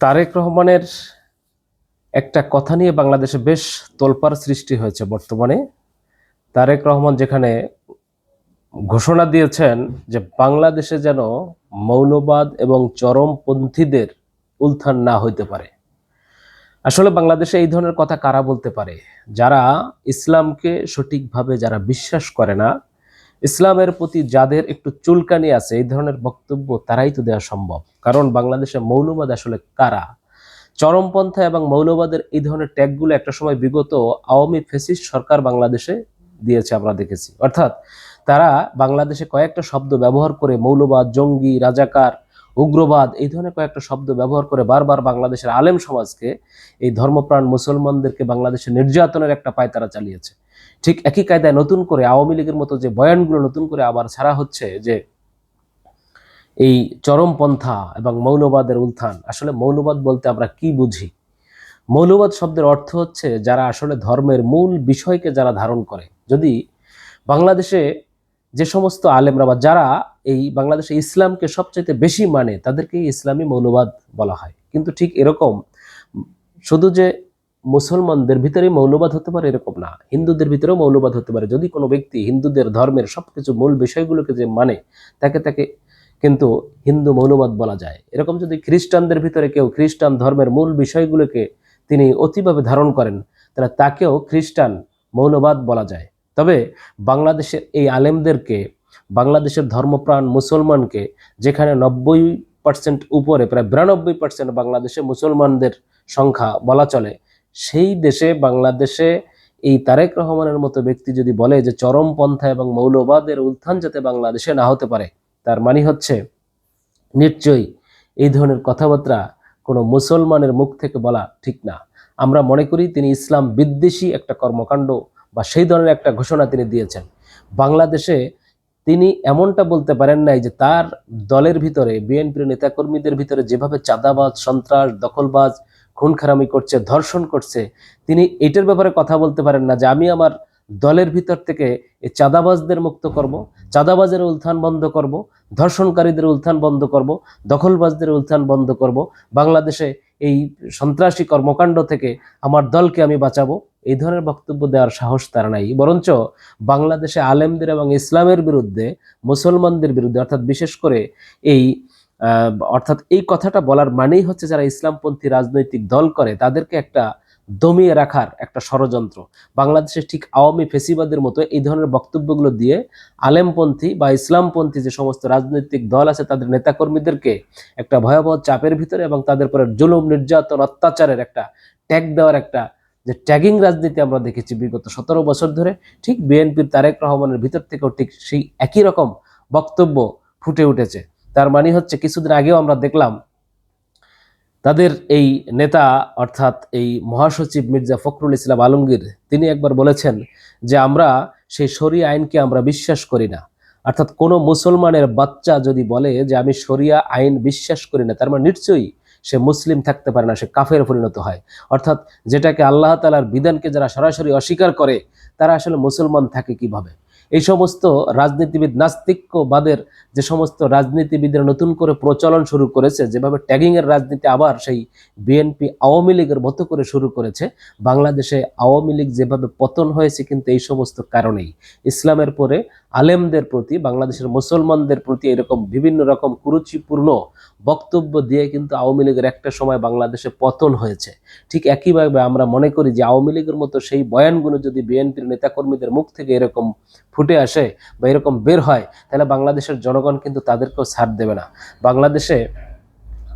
তারেক রহমানের একটা কথা নিয়ে বাংলাদেশে বেশ তোলপার সৃষ্টি হয়েছে বর্তমানে। তারেক রহমান যেখানে ঘোষণা দিয়েছেন যে বাংলাদেশে যেন মৌলবাদ এবং চরমপন্থীদের উত্থান না হইতে পারে। আসলে বাংলাদেশে এই ধরনের কথা কারা বলতে পারে? যারা ইসলামকে সঠিকভাবে যারা বিশ্বাস করে না ইসলামের প্রতি যাদের একটু চুলকানি আছে, এই ধরনের বক্তব্য তারাই তো দেওয়া সম্ভব। কারণ বাংলাদেশে মৌলবাদ আসলে কারা? চরমপন্থা এবং মৌলবাদের এই ধরনের ট্যাগগুলো একটা সময় বিগত আওয়ামী ফেসিস্ট সরকার বাংলাদেশে দিয়েছে, আমরা দেখেছি। অর্থাৎ তারা বাংলাদেশে কয়েকটা শব্দ ব্যবহার করে মৌলবাদ, জঙ্গি, রাজাকার, উগ্রবাদ, এই ধরনের কয়েকটা শব্দ ব্যবহার করে বারবার বাংলাদেশের আলেম সমাজকে, এই ধর্মপ্রাণ মুসলমানদেরকে বাংলাদেশে নির্যাতনের একটা পায় তারা চালিয়েছে। ঠিক একই কায়দায় নতুন করে আওয়ামী লীগের মতো যে বয়ানগুলো নতুন করে আবার ছাড়া হচ্ছে যে এই চরমপন্থা এবং মৌলবাদের উত্থান, আসলে মৌলবাদ বলতে আমরা কি বুঝি? মৌলবাদ শব্দের অর্থ হচ্ছে যারা আসলে ধর্মের মূল বিষয়কে যারা ধারণ করে। যদি বাংলাদেশে যে সমস্ত আলেমরা বা যারা এই বাংলাদেশে ইসলামকে সবচাইতে বেশি মানে তাদেরকে ইসলামী মৌলবাদ বলা হয়। কিন্তু ঠিক এরকম, শুধু যে মুসলমানদের ভিতরেই মৌলবাদ হতে পারে এরকম না। হিন্দুদের ভিতরেও মৌলবাদ হতে পারে। যদি কোনো ব্যক্তি হিন্দুদের ধর্মের সবকিছু মূল বিষয়গুলোকে যে মানে তাকে তাকে কিন্তু হিন্দু মৌলবাদ বলা যায়। এরকম যদি খ্রিস্টানদের ভিতরে কেউ খ্রিস্টান ধর্মের মূল বিষয়গুলোকে তিনি অতিভাবে ধারণ করেন, তাহলে তাকেও খ্রিস্টান মৌলবাদ বলা যায়। তবে বাংলাদেশের এই আলেমদেরকে, বাংলাদেশের ধর্মপ্রাণ মুসলমানকে, যেখানে নব্বই পার্সেন্ট উপরে, প্রায় বিরানব্বই পার্সেন্ট বাংলাদেশে মুসলমানদের সংখ্যা বলা চলে সেই দেশে, বাংলাদেশে এই তারেক রহমানের মতো ব্যক্তি যদি বলে যে চরমপন্থা এবং মৌলবাদের উত্থান যাতে বাংলাদেশে না হতে পারে, তার মানে হচ্ছে নিশ্চয়ই এই ধরনের কথাবার্তা কোনো মুসলমানের মুখ থেকে বলা ঠিক না। আমরা মনে করি তিনি ইসলাম বিদ্বেষী একটা কর্মকাণ্ড বা সেই ধরনের একটা ঘোষণা তিনি দিয়েছেন। বাংলাদেশে তিনি এমনটা বলতে পারেন নাই যে তার দলের ভিতরে, বিএনপির নেতাকর্মীদের ভিতরে যেভাবে চাঁদাবাজ, সন্ত্রাস, দখলবাজ খুন খারামি করছে, ধর্ষণ করছে, তিনি এটার ব্যাপারে কথা বলতে পারেন না যে আমি আমার দলের ভিতর থেকে এই চাঁদাবাজদের মুক্ত করব, চাঁদাবাজের উত্থান বন্ধ করব, ধর্ষণকারীদের উত্থান বন্ধ করব, দখলবাজদের উত্থান বন্ধ করব, বাংলাদেশে এই সন্ত্রাসী কর্মকাণ্ড থেকে আমার দলকে আমি বাঁচাবো, এই ধরনের বক্তব্য দেওয়ার সাহস তার নাই। বরঞ্চ বাংলাদেশে আলেমদের এবং ইসলামের বিরুদ্ধে, মুসলমানদের বিরুদ্ধে, অর্থাৎ বিশেষ করে এই অর্থাৎ এই কথাটা বলার মানেই হচ্ছে যারা ইসলামপন্থী রাজনৈতিক দল করে, তাদেরকে একটা দমিয়ে রাখার একটা ষড়যন্ত্র। বাংলাদেশে ঠিক আওয়ামী ফেসিবাদের মতো এই ধরনের বক্তব্যগুলো দিয়ে আলেমপন্থী বা ইসলামপন্থী যে সমস্ত রাজনৈতিক দল আছে, তাদের নেতাকর্মীদেরকে একটা ভয়াবহ চাপের ভিতরে এবং তাদের পরে জুলুম, নির্যাতন, অত্যাচারের একটা ট্যাগ দেওয়ার একটা যে ট্যাগিং রাজনীতি আমরা দেখেছি বিগত সতেরো বছর ধরে, ঠিক বিএনপির তারেক রহমানের ভিতর থেকেও ঠিক সেই একই রকম বক্তব্য ফুটে উঠেছে। তার মানে হচ্ছে কিছুদিন আগেও আমরা দেখলাম তাদের এই নেতা অর্থাৎ এই মহাসচিব মির্জা ফখরুল ইসলাম আলমগীর, তিনি একবার বলেছেন যে আমরা সেই শরিয়া আইনকে আমরা বিশ্বাস করি না। অর্থাৎ কোনো মুসলমানের বাচ্চা যদি বলে যে আমি শরিয়া আইন বিশ্বাস করি না, তার মানে নিশ্চয়ই সে মুসলিম থাকতে পারে না, সে কাফের পরিণত হয়। অর্থাৎ যেটাকে আল্লাহ তালার বিধানকে যারা সরাসরি অস্বীকার করে, তারা আসলে মুসলমান থাকে কীভাবে? এই সমস্ত রাজনীতিবিদ নাস্তিক্যবাদের যে সমস্ত রাজনীতিবিদরা নতুন করে প্রচলন শুরু করেছে, যেভাবে ট্যাগিংয়ের রাজনীতি আবার সেই বিএনপি আওয়ামী লীগের মতো করে শুরু করেছে, বাংলাদেশে আওয়ামী লীগ যেভাবে পতন হয়েছে কিন্তু এই সমস্ত কারণেই। ইসলামের পরে আলেমদের প্রতি, বাংলাদেশের মুসলমানদের প্রতি এরকম বিভিন্ন রকম কুরুচিপূর্ণ বক্তব্য দিয়ে কিন্তু আওয়ামী লীগের একটা সময় বাংলাদেশে পতন হয়েছে। ঠিক একইভাবে আমরা মনে করি যে আওয়ামী লীগের মতো সেই বয়ানগুলো যদি বিএনপির নেতাকর্মীদের মুখ থেকে এরকম ফুটে আসে বা এরকম বের হয়, তাহলে বাংলাদেশের জনগণ কিন্তু তাদেরকেও ছাড় দেবে না। বাংলাদেশে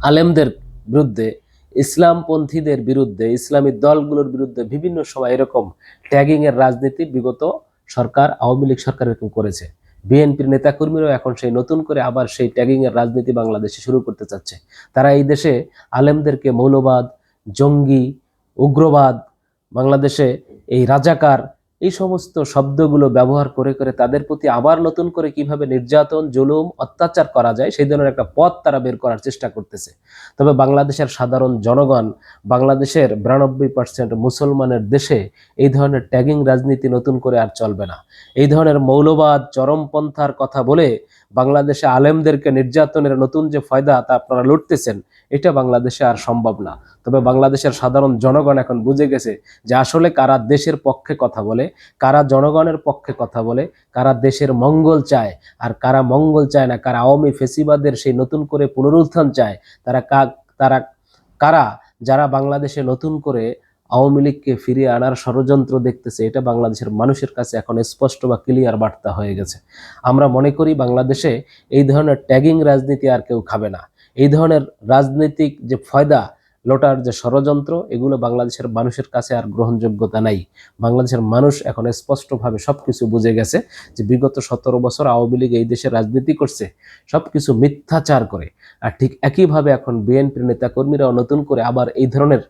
আলেমদের বিরুদ্ধে, ইসলামপন্থীদের বিরুদ্ধে, ইসলামী দলগুলোর বিরুদ্ধে বিভিন্ন সময় এরকম ট্যাগিংয়ের রাজনীতি বিগত সরকার, আওয়ামী লীগ সরকার এরকম করেছে। বিএনপির নেতাকর্মীরাও এখন সেই নতুন করে আবার সেই ট্যাগিংয়ের রাজনীতি বাংলাদেশে শুরু করতে চাচ্ছে। তারা এই দেশে আলেমদেরকে মৌলবাদ, জঙ্গি, উগ্রবাদ, বাংলাদেশে এই রাজাকার এই সমস্ত শব্দগুলো ব্যবহার করে করে তাদের প্রতি আবার নতুন করে কীভাবে নির্যাতন, জুলুম, অত্যাচার করা যায়, সেই ধরনের একটা পথ তারা বের করার চেষ্টা করতেছে। তবে বাংলাদেশের সাধারণ জনগণ, বাংলাদেশের বিরানব্বই পার্সেন্ট মুসলমানের দেশে এই ধরনের ট্যাগিং রাজনীতি নতুন করে আর চলবে না। এই ধরনের মৌলবাদ, চরমপন্থার কথা বলে বাংলাদেশে আলেমদেরকে নির্যাতনের নতুন যে ফয়দা তা আপনারা লুটতেছেন, এটা বাংলাদেশে আর সম্ভব না। তবে বাংলাদেশের সাধারণ জনগণ এখন বুঝে গেছে যে আসলে কারা দেশের পক্ষে কথা বলে, কারা জনগণের পক্ষে কথা বলে, কারা দেশের মঙ্গল চায়, আর কারা মঙ্গল চায় না, কারা আওয়ামী ফেসিবাদের সেই নতুন করে পুনরুত্থান চায়, তারা কা- তারা কারা যারা বাংলাদেশে নতুন করে আওয়ামী লীগকে ফিরিয়ে আনার ষড়যন্ত্র দেখতেছে, এটা বাংলাদেশের মানুষের কাছে এখন স্পষ্ট বা ক্লিয়ার বার্তা হয়ে গেছে। আমরা মনে করি বাংলাদেশে এই ধরনের ট্যাগিং রাজনীতি আর কেউ খাবে না। এই ধরনের রাজনৈতিক যে ফয়দা, লোটার যে ষড়যন্ত্র, এগুলো বাংলাদেশের মানুষের কাছে আর গ্রহণযোগ্যতা নাই। বাংলাদেশের মানুষ এখন স্পষ্টভাবে সব কিছু বুঝে গেছে যে বিগত সতেরো বছর আওয়ামী লীগ এই দেশে রাজনীতি করছে সব কিছু মিথ্যাচার করে। আর ঠিক একইভাবে এখন বিএনপির নেতাকর্মীরাও নতুন করে আবার এই ধরনের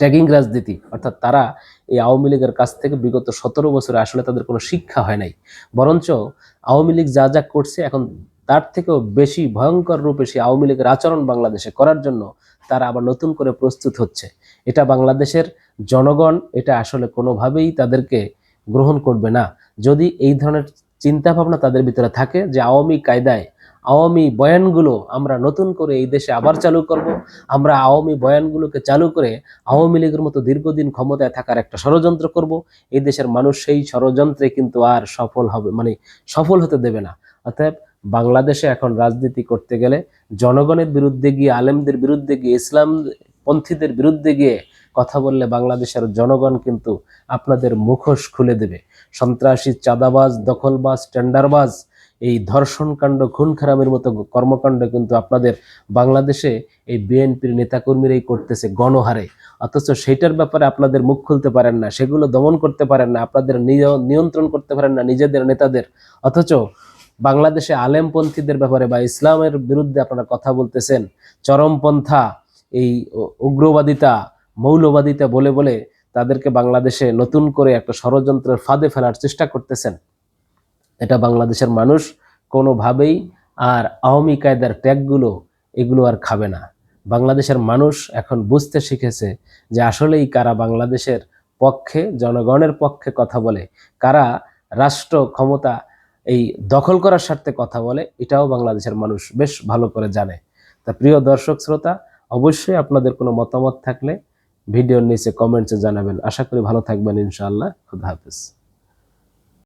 ট্যাগিং রাজনীতি, অর্থাৎ তারা এই আওয়ামী লীগের কাছ থেকে বিগত সতেরো বছরে আসলে তাদের কোনো শিক্ষা হয় নাই। বরঞ্চ আওয়ামী লীগ যা যা করছে, এখন তার থেকেও বেশি ভয়ঙ্কর রূপে সেই আওয়ামী লীগের আচরণ বাংলাদেশে করার জন্য তারা আবার নতুন করে প্রস্তুত হচ্ছে। এটা বাংলাদেশের জনগণ, এটা আসলে কোনোভাবেই তাদেরকে গ্রহণ করবে না। যদি এই ধরনের চিন্তা ভাবনা তাদের ভিতরে থাকে যে আওয়ামী কায়দায় আওয়ামী বয়ানগুলো আমরা নতুন করে এই দেশে আবার চালু করব। আমরা আওয়ামী বয়ানগুলোকে চালু করে আওয়ামী লীগের মতো দীর্ঘদিন ক্ষমতায় থাকার একটা ষড়যন্ত্র করব। এই দেশের মানুষ সেই ষড়যন্ত্রে কিন্তু আর সফল হবে মানে সফল হতে দেবে না। অতএব বাংলাদেশে এখন রাজনীতি করতে গেলে জনগণের বিরুদ্ধে গিয়ে, আলেমদের বিরুদ্ধে গিয়ে, ইসলাম পন্থীদের বিরুদ্ধে গিয়ে কথা বললে বাংলাদেশের জনগণ কিন্তু আপনাদের মুখোশ খুলে দেবে। সন্ত্রাসী, চাঁদাবাজ, দখলবাজ, টেন্ডারবাজ এই ধর্ষণকাণ্ড খুন খারাপের মতো কর্মকাণ্ড কিন্তু আপনাদের বাংলাদেশে এই বিএনপির নেতাকর্মীরাই করতেছে গণহারে। অথচ সেইটার ব্যাপারে আপনাদের মুখ খুলতে পারেন না, সেগুলো দমন করতে পারেন না, আপনাদের নিয়- নিয়ন্ত্রণ করতে পারেন না নিজেদের নেতাদের। অথচ বাংলাদেশে আলেমপন্থীদের ব্যাপারে বা ইসলামের বিরুদ্ধে আপনারা কথা বলতেছেন, চরমপন্থা, এই উগ্রবাদিতা, মৌলবাদিতা বলে বলে তাদেরকে বাংলাদেশে নতুন করে একটা ষড়যন্ত্রের ফাঁদে ফেলার চেষ্টা করতেছেন। এটা বাংলাদেশের মানুষ কোনোভাবেই আর আওয়ামী কায়দার ট্যাগগুলো এগুলো আর খাবে না। বাংলাদেশের মানুষ এখন বুঝতে শিখেছে যে আসলেই কারা বাংলাদেশের পক্ষে, জনগণের পক্ষে কথা বলে, কারা রাষ্ট্র ক্ষমতা এই দখল করার স্বার্থে কথা বলে, এটাও বাংলাদেশের মানুষ বেশ ভালো করে জানে। তা প্রিয় দর্শক শ্রোতা, অবশ্যই আপনাদের কোনো মতামত থাকলে ভিডিওর নিচে কমেন্টসে জানাবেন। আশা করি ভালো থাকবেন ইনশাআল্লাহ। খুদা হাফিজ।